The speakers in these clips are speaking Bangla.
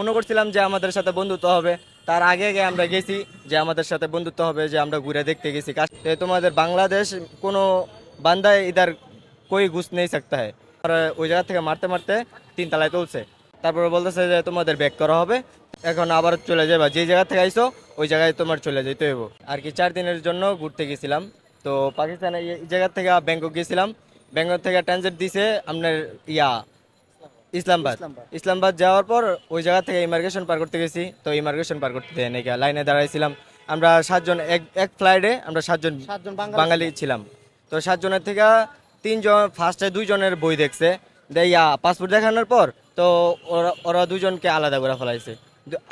মনে করছিলাম যে আমাদের সাথে বন্ধুত্ব হবে। তার আগে আগে আমরা গেছি যে আমাদের সাথে বন্ধুত্ব হবে, যে আমরা ঘুরে দেখতে গেছি। তোমাদের বাংলাদেশ কোনো বান্দায় ইদার কই ঘুষ নেই সাকতে হয়? আর ওই জায়গা থেকে মারতে মারতে তিন তলায় তুলছে। তারপরে বলতেছে যে তোমাদের ব্যাক করা হবে। এখন আবার চলে যাবে যে জায়গা থেকে আইসো ওই জায়গায় তোমার চলে যেতে হইব। আর কি চার দিনের জন্য ঘুরতে গেছিলাম। তো পাকিস্তানে এই জায়গা থেকে ব্যাংকক গেছিলাম। ব্যাংকক থেকে ট্রানজিট দিছে আপনার ইয়া ইসলামাবাদ। ইসলামাবাদ। যাওয়ার পর ওই জায়গা থেকে ইমার্গেশন পার করতে গেছি। তো ইমার্গেশন পার করতে দেয় নাকি লাইনে দাঁড়াইছিলাম। আমরা সাতজন এক এক ফ্লাইটে আমরা সাতজন সাতজন বাঙালি ছিলাম। তো সাতজনের থেকে তিনজন ফার্স্টে দুইজনের বই দেখছে। দেয়া পাসপোর্ট দেখানোর পর তো ওরা ওরা দুজনকে আলাদা করে ফেলাইছে।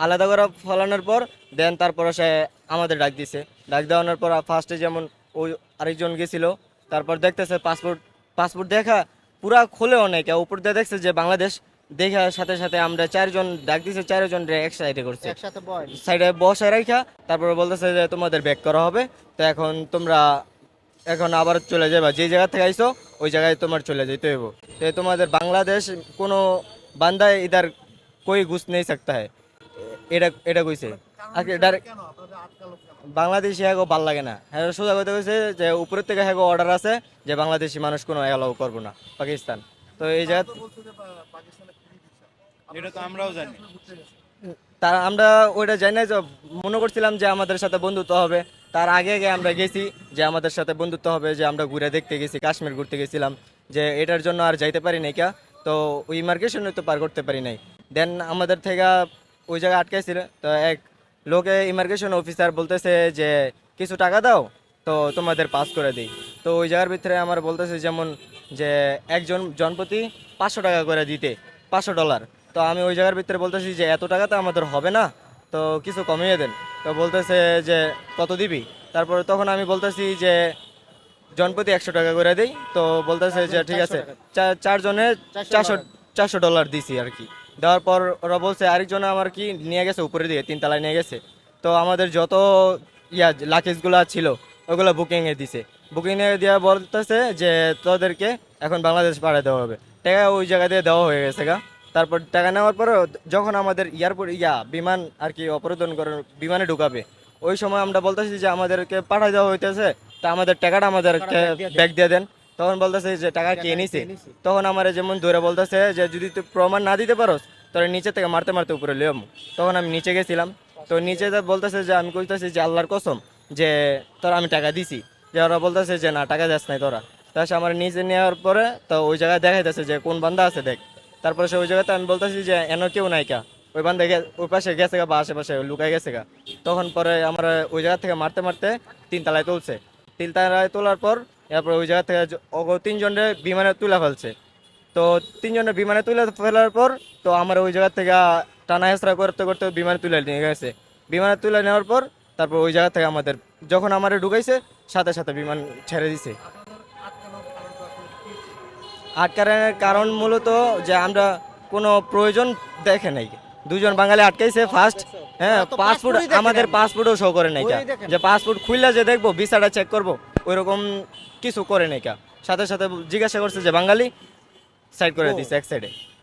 আলাদা করে ফেলানোর পর দেন তারপর সে আমাদের ডাক দিছে। ডাক দেওয়ানোর পর ফার্স্টে যেমন ওই আরেকজন গেছিল তারপর দেখতেছে পাসপোর্ট পাসপোর্ট দেখা পুরা খোলে অনেক উপর দিয়ে দেখছে যে বাংলাদেশ দেখার সাথে সাথে আমরা চারজন ডাক দিছে চারজন এক সাইডে করছে। সাইডে বসায় রাখা তারপরে বলতেছে যে তোমাদের ব্যাক করা হবে। তো এখন তোমরা এখন আবার চলে যাবা যে জায়গা থেকে আইসো ওই জায়গায় তোমার চলে যেতে হইব। তো তোমাদের বাংলাদেশ কোনো বান্দায় ইধার কই ঘুষ নেই সকতা হ্যাঁ। এটা এটা কইছে। বাংলাদেশি হ্যাঁ ভালো লাগে না। হ্যাঁ সোজা কথা কইছে যে উপরের থেকে হ্যাঁ অর্ডার আছে যে বাংলাদেশি মানুষ কোনো অ্যালাউ করব না পাকিস্তান। তো এই জায়গা এটা তো আমরাও জানি। তার আমরা ওইটা জানি না যে মনে করছিলাম যে আমাদের সাথে বন্ধুত্ব হবে। তার আগে আগে আমরা গেছি যে আমাদের সাথে বন্ধুত্ব হবে যে আমরা ঘুরে দেখতে গেছি কাশ্মীর ঘুরতে গেছিলাম। যে এটার জন্য আর যাইতে পারি নাই কা। তো ওই ইমার্গেশনে তো পার করতে পারি নাই। দেন আমাদের থেকে ওই জায়গায় আটকাইছিল। তো এক লোকে ইমার্গেশন অফিসার বলতেছে যে কিছু টাকা দাও তো তোমাদের পাস করে দিই। তো ওই জায়গার ভিতরে আমার বলতেছে যেমন যে একজন জনপ্রতি পাঁচশো টাকা করে দিতে পাঁচশো ডলার তো আমি ওই জায়গার ভিতরে বলতেছি যে এত টাকা তো আমাদের হবে না তো কিছু কমিয়ে দেন। তো বলতেছে যে কত দিবি? তারপরে তখন আমি বলতেছি যে জনপ্রতি একশো টাকা করে দিই। তো বলতেছে যে ঠিক আছে চারজনে চারশো চারশো ডলার দিছি আর কি। দেওয়ার পর ওরা বলছে আরেকজন আমার কি নিয়ে গেছে উপরে দিকে তিনতলায় নিয়ে গেছে? তো আমাদের যত ইয়া লাকেজগুলো ছিল ওগুলো বুকিংয়ে দিছে। বুকিংয়ে দেওয়া বলতেছে যে তোদেরকে এখন বাংলাদেশ পাঠিয়ে দেওয়া হবে। টাকা ওই জায়গা দিয়ে দেওয়া হয়ে গেছে গা। তারপর টাকা নেওয়ার পরে যখন আমাদের এয়ারপোর্ট ইয়া বিমান আর কি অপরোধন করে বিমানে ঢুকাবে ওই সময় আমরা বলতেছি যে আমাদেরকে পাঠাই দেওয়া হইতেছে তা আমাদের টাকাটা আমাদেরকে ব্যাগ দিয়ে দেন। তখন বলতেছে যে টাকা কে নিছে? তখন আমার যেমন ধরে বলতেছে যে যদি তুই প্রমাণ না দিতে পারোস তোর নিচে থেকে মারতে মারতে উপরে লিয়াম তখন আমি নিচে গেছিলাম। তো নিচে বলতেছে যে আমি কইতেছি যে আল্লাহর কসম যে তোরা আমি টাকা দিছি। যে ওরা বলতেছে যে না টাকা যাস নাই তোরা। তার আমার নিচে নেওয়ার পরে তো ওই জায়গায় দেখাইতেছে যে কোন বান্দা আছে দেখ। তারপরে সে ওই জায়গাতে আমি বলতেছি যে এন কেউ নাই কা? ওই বান্ধে ওই পাশে গেছে গা বা আশেপাশে লুকাই গেছে গা তখন পরে আমার ওই জায়গা থেকে মারতে মারতে তিন তলায় তুলছে। তিন তলায় তোলার পর এরপর ওই জায়গা থেকে তিনজনের বিমানে তুলে ফেলছে। তো তিনজনের বিমানে তুলে ফেলার পর তো আমার ওই জায়গা থেকে টানা হেসরা করতে করতে বিমানে তুলে নিয়ে গেছে। বিমানে তুলে নেওয়ার পর তারপর ওই জায়গা থেকে আমাদের যখন আমারে ঢুকাইছে, সাথে সাথে বিমান ছেড়ে দিছে। আটকানোর কারণ মূলত যে আমরা কোনো প্রয়োজন দেখে নাই। দুজন বাঙালি আটকাইছে ফার্স্ট হ্যাঁ তো পাসপোর্ট passport-ই দেখে আমাদের। পাসপোর্টও শো করে নাই কা। যে পাসপোর্ট খুললে যে দেখব ভিসাটা চেক করব ওইরকম কিছু করে নাই কা। সাথে সাথে জিজ্ঞাসা করছে যে বাঙালি সাইড করে দিছে এক সাইডে